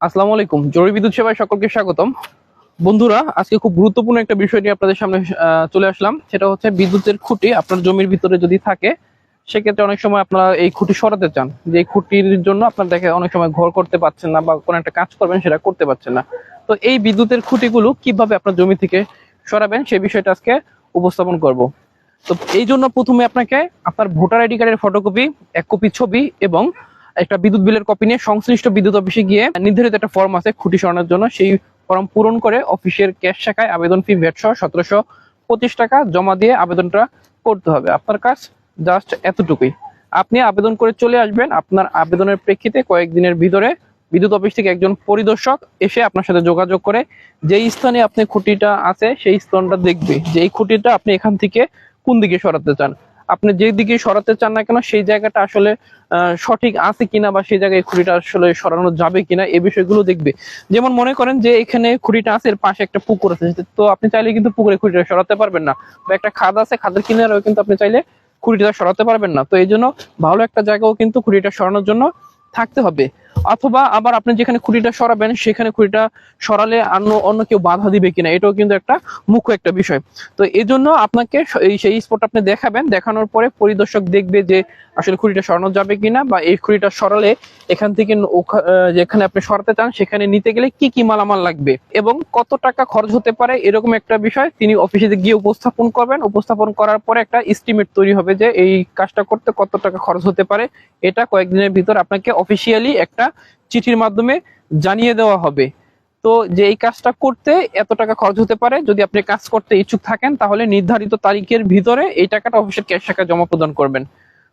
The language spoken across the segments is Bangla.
আসসালামু আলাইকুম। জরুরি বিদ্যুৎ সেবায় সকলকে স্বাগতম। বন্ধুরা, আজকে খুব গুরুত্বপূর্ণ একটা বিষয় নিয়ে আপনাদের সামনে চলে আসলাম। সেটা হচ্ছে বিদ্যুতের খুঁটি। আপনার জমির ভিতরে যদি থাকে, সেক্ষেত্রে অনেক সময় আপনারা এই খুঁটি সরাতে চান। যে খুঁটির জন্য আপনার দেখে অনেক সময় ঘর করতে পারছেন না বা কোনো একটা কাজ করবেন, সেটা করতে পারছেন না। তো এই বিদ্যুতের খুঁটিগুলো কীভাবে আপনার জমি থেকে সরাবেন, সেই বিষয়টা আজকে উপস্থাপন করব। তো এই জন্য প্রথমে আপনাকে আপনার ভোটার আইডি কার্ডের ফটোকপি, এক কপি ছবি এবং একটা বিদ্যুৎ বিলের কপি নিয়ে সংশ্লিষ্ট বিদ্যুৎ অফিসে গিয়ে নির্ধারিত একটা ফর্ম আছে খুঁটি সরানোর জন্য। সেই ফর্ম পূরণ করে অফিসের ক্যাশ শাখায় আবেদন ফি ভ্যাট সহ সতেরোশো পঁচিশ টাকা জমা দিয়ে আবেদনটা করতে হবে। আপনার কাজ জাস্ট এতটুকুই। আপনি আবেদন করে চলে আসবেন। আপনার আবেদনের প্রেক্ষিতে কয়েকদিনের ভিতরে বিদ্যুৎ অফিস থেকে একজন পরিদর্শক এসে আপনার সাথে যোগাযোগ করে যেই স্থানে আপনি খুঁটিটা আছে সেই স্থানটা দেখবে। যে এই খুঁটিটা আপনি এখান থেকে কোন দিকে সরাতে চান। আপনি যেই দিকে সরাতে চান না কেন, সেই জায়গাটা আসলে সঠিক আছে কিনা বা সেই জায়গায় খুঁটিটা আসলে সরানো যাবে কিনা এই বিষয়গুলো দেখবে। যেমন মনে করেন যে এখানে খুঁটিটা আছে, এর পাশে একটা পুকুর আছে। তো আপনি চাইলে কিন্তু পুকুরে খুঁটিটা সরাতে পারবেন না। বা একটা খাদ আছে, খাদের কিনারেও কিন্তু আপনি চাইলে খুঁটিটা সরাতে পারবেন না। তো এই জন্য ভালো একটা জায়গাও কিন্তু খুঁটিটা সরানোর জন্য থাকতে হবে। অথবা আবার আপনি যেখানে খুঁটিটা সরাবেন, সেখানে খুঁটিটা সরালে অন্য অন্য কেউ বাধা দিবে কিনা, এটাও কিন্তু একটা মুখ্য একটা বিষয়। তো এই জন্য আপনাকে সেই স্পট আপনি দেখাবেন, দেখানোর পরে পরিদর্শক দেখবে যে আসলে খুঁটিটা সরানো যাবে কিনা বা এই খুঁটিটা সরালে এখান থেকে যেখানে আপনি সরাতে চান, সেখানে নিতে গেলে কি কি মালামাল লাগবে এবং কত টাকা খরচ হতে পারে এরকম একটা বিষয় তিনি অফিসে গিয়ে উপস্থাপন করবেন। উপস্থাপন করার পরে একটা এস্টিমেট তৈরি হবে যে এই কাজটা করতে কত টাকা খরচ হতে পারে। এটা কয়েকদিনের ভিতর আপনাকে অফিসিয়ালি একটা চিঠির মাধ্যমে জানিয়ে দেওয়া হবে। তো যে এই কাজটা করতে এত টাকা খরচ হতে পারে, যদি আপনি কাজ করতে ইচ্ছুক থাকেন, তাহলে নির্ধারিত তারিখের ভিতরে এই টাকাটা অফিসের ক্যাশ শাখায় জমা প্রদান করবেন।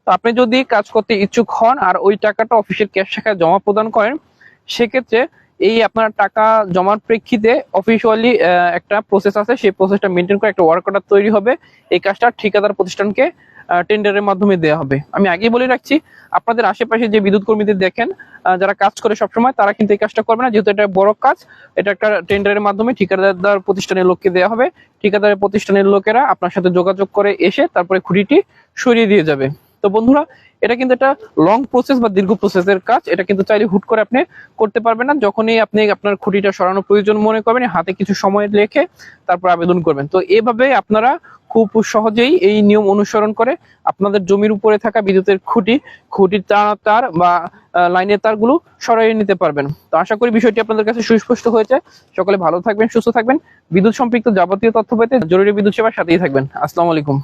তো আপনি যদি কাজ করতে ইচ্ছুক হন আর ওই টাকাটা অফিসের ক্যাশ শাখায় জমা প্রদান করেন, সেক্ষেত্রে এই আপনার টাকা জমার প্রেক্ষিতে অফিসিয়ালি একটা প্রসেস আছে। সেই প্রসেসটা মেনটেন করে একটা ওয়ার্ক অর্ডার তৈরি হবে। এই কাজটা ঠিকাদার প্রতিষ্ঠানকে টেন্ডারের মাধ্যমে দেওয়া হবে। আমি আগেই বলে রাখছি, আপনাদের আশেপাশে যে বিদ্যুৎ কর্মীদের দেখেন যারা কাজ করে সবসময়, তারা কিন্তু এই কাজটা করবে না। যেহেতু এটা বড় কাজ, এটা একটা টেন্ডারের মাধ্যমে ঠিকাদার প্রতিষ্ঠানের লোককে দেওয়া হবে। ঠিকাদারের প্রতিষ্ঠানের লোকেরা আপনার সাথে যোগাযোগ করে এসে তারপরে খুঁটিটি সরিয়ে দিয়ে যাবে। তো বন্ধুরা, এটা কিন্তু একটা লং প্রসেস বা দীর্ঘ প্রসেসের কাজ। এটা কিন্তু চাইলে হুট করে আপনি করতে পারবেন না। যখনই আপনি আপনার খুঁটিটা সরানো প্রয়োজন মনে করবেন, হাতে কিছু সময় রেখে তারপর আবেদন করবেন। তো এভাবে আপনারা খুব সহজেই এই নিয়ম অনুসরণ করে আপনাদের জমির উপরে থাকা বিদ্যুতের খুঁটি, খুঁটির তার তার বা লাইনের তারগুলো সরাইয়ে নিতে পারবেন। তো আশা করি বিষয়টি আপনাদের কাছে সুস্পষ্ট হয়েছে। সকলে ভালো থাকবেন, সুস্থ থাকবেন। বিদ্যুৎ সম্পৃক্ত যাবতীয় তথ্য পেতে জরুরি বিদ্যুৎ সেবার সাথেই থাকবেন। আসসালামু আলাইকুম।